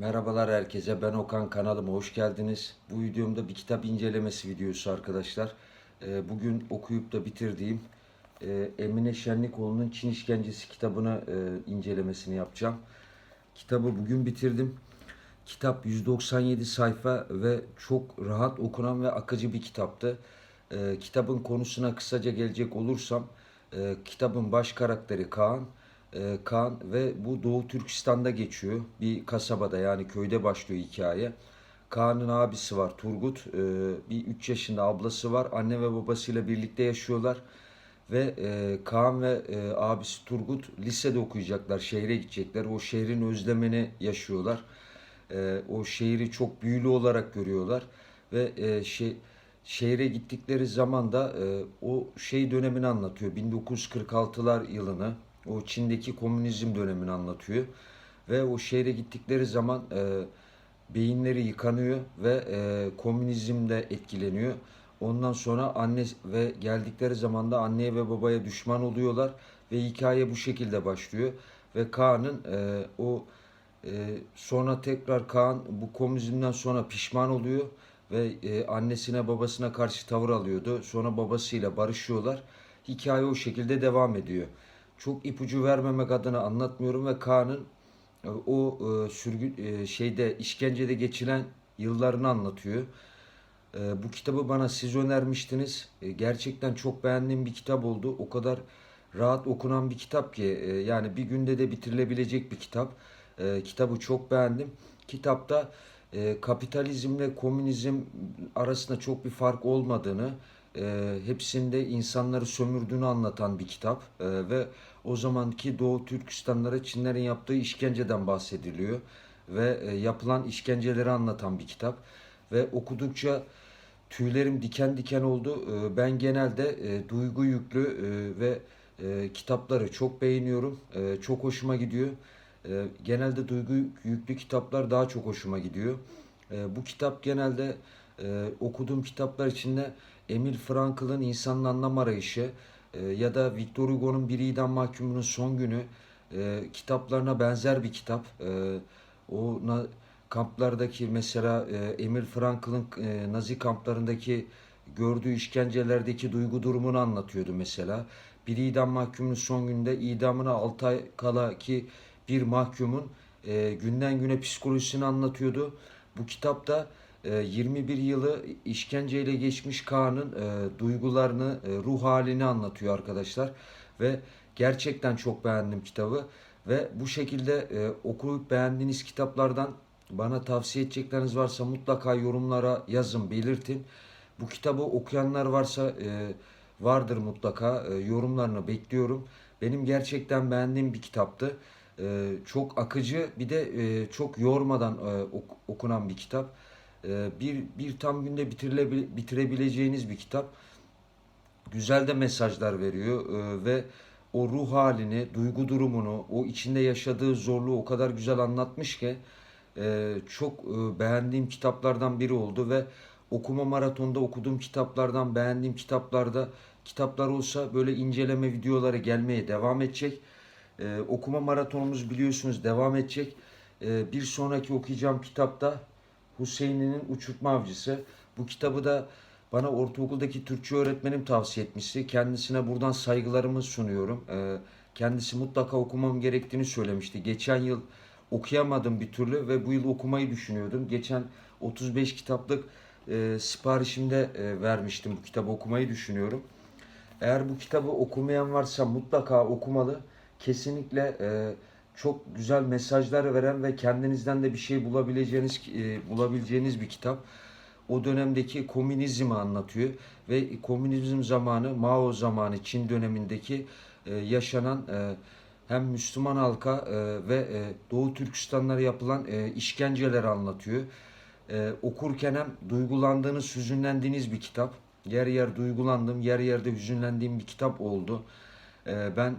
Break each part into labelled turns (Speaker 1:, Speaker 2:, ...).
Speaker 1: Merhabalar herkese. Ben Okan kanalıma hoş geldiniz. Bu videomda bir kitap incelemesi videosu arkadaşlar. Ee, Bugün okuyup da bitirdiğim e, Emine Şenlikoğlu'nun Çin İşkencesi kitabını e, incelemesini yapacağım. Kitabı bugün bitirdim. Kitap 197 sayfa ve çok rahat okunan ve akıcı bir kitaptı. Ee, Kitabın konusuna kısaca gelecek olursam, e, kitabın baş karakteri Kaan. Ee, Kaan ve bu Doğu Türkistan'da geçiyor. Bir kasabada yani köyde başlıyor hikaye. Kaan'ın abisi var Turgut. Ee, bir 3 yaşında ablası var. Anne ve babasıyla birlikte yaşıyorlar. Ve e, Kaan ve e, abisi Turgut lisede okuyacaklar. Şehre gidecekler. O şehrin özlemini yaşıyorlar. E, o şehri çok büyülü olarak görüyorlar. Ve e, şey şehre gittikleri zaman da e, o şey dönemini anlatıyor. 1946'lar yılını. O Çin'deki komünizm dönemini anlatıyor. Ve o şehre gittikleri zaman e, beyinleri yıkanıyor ve e, komünizm de etkileniyor. Ondan sonra anne ve geldikleri zaman da anneye ve babaya düşman oluyorlar ve hikaye bu şekilde başlıyor. Ve Kaan'ın e, o e, sonra tekrar Kaan bu komünizmden sonra pişman oluyor ve e, annesine babasına karşı tavır alıyordu. Sonra babasıyla barışıyorlar. Hikaye o şekilde devam ediyor. Çok ipucu vermemek adına anlatmıyorum ve Kaan'ın e, o e, sürgün e, şeyde işkencede geçiren yıllarını anlatıyor. E, bu kitabı bana siz önermiştiniz. Gerçekten çok beğendiğim bir kitap oldu. O kadar rahat okunan bir kitap ki yani bir günde de bitirilebilecek bir kitap. Kitabı çok beğendim. Kitapta kapitalizmle komünizm arasında çok bir fark olmadığını, e, hepsinde insanları sömürdüğünü anlatan bir kitap E, ve o zamanki Doğu Türkistanlara Çinlerin yaptığı işkenceden bahsediliyor ve e, yapılan işkenceleri anlatan bir kitap ve okudukça tüylerim diken diken oldu. E, ben genelde e, duygu yüklü e, ve e, kitapları çok beğeniyorum. E, çok hoşuma gidiyor. E, genelde duygu yüklü kitaplar daha çok hoşuma gidiyor. E, bu kitap genelde e, okuduğum kitaplar içinde Emil Frankl'ın İnsanın Anlam Arayışı e, ya da Victor Hugo'nun Bir İdam Mahkumunun Son Günü e, kitaplarına benzer bir kitap. E, o na- kamplardaki mesela e, Emil Frankl'ın e, Nazi kamplarındaki gördüğü işkencelerdeki duygu durumunu anlatıyordu mesela. Bir idam mahkumunun son günde idamına 6 ay kala ki bir mahkumun e, günden güne psikolojisini anlatıyordu. Bu kitapta 21 yılı işkenceyle geçmiş Kaan'ın e, duygularını, e, ruh halini anlatıyor arkadaşlar. Ve gerçekten çok beğendim kitabı. Ve bu şekilde e, okuyup beğendiğiniz kitaplardan bana tavsiye edecekleriniz varsa mutlaka yorumlara yazın, belirtin. Bu kitabı okuyanlar varsa vardır mutlaka. Yorumlarını bekliyorum. Benim gerçekten beğendiğim bir kitaptı. Çok akıcı bir de çok yormadan ok- okunan bir kitap. E, bir bir tam günde bitirebileceğiniz bir kitap. Güzel de mesajlar veriyor e, ve o ruh halini, duygu durumunu, o içinde yaşadığı zorluğu o kadar güzel anlatmış ki e, çok e, beğendiğim kitaplardan biri oldu ve okuma maratonda okuduğum kitaplardan, beğendiğim kitaplarda kitaplar olsa böyle inceleme videoları gelmeye devam edecek. Okuma maratonumuz biliyorsunuz devam edecek. Bir sonraki okuyacağım kitapta Hüseyin'in Uçurtma Avcısı. Bu kitabı da bana ortaokuldaki Türkçe öğretmenim tavsiye etmişti. Kendisine buradan saygılarımı sunuyorum. Ee, kendisi mutlaka okumam gerektiğini söylemişti. Geçen yıl okuyamadım bir türlü ve bu yıl okumayı düşünüyordum. Geçen 35 kitaplık e, siparişimde e, vermiştim bu kitabı okumayı düşünüyorum. Eğer bu kitabı okumayan varsa mutlaka okumalı. Kesinlikle e, çok güzel mesajlar veren ve kendinizden de bir şey bulabileceğiniz e, bulabileceğiniz bir kitap. O dönemdeki komünizmi anlatıyor ve komünizm zamanı, Mao zamanı, Çin dönemindeki e, yaşanan e, hem Müslüman halka e, ve e, Doğu Türkistanlara yapılan e, işkenceleri anlatıyor. E, okurken hem duygulandığınız, hüzünlendiğiniz bir kitap. Yer yer duygulandım, yer yerde hüzünlendiğim bir kitap oldu. E, ben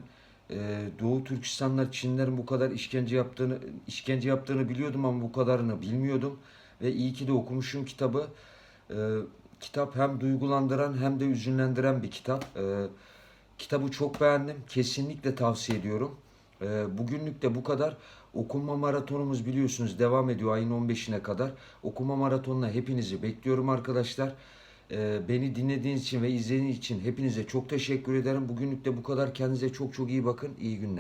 Speaker 1: e, Doğu Türkistanlar Çinlerin bu kadar işkence yaptığını işkence yaptığını biliyordum ama bu kadarını bilmiyordum ve iyi ki de okumuşum kitabı. E, kitap hem duygulandıran hem de üzünlendiren bir kitap. E, kitabı çok beğendim. Kesinlikle tavsiye ediyorum. E, bugünlük de bu kadar. Okuma maratonumuz biliyorsunuz devam ediyor ayın 15'ine kadar. Okuma maratonuna hepinizi bekliyorum arkadaşlar. Ee, beni dinlediğiniz için ve izlediğiniz için hepinize çok teşekkür ederim. Bugünlük de bu kadar. Kendinize çok çok iyi bakın. İyi günler.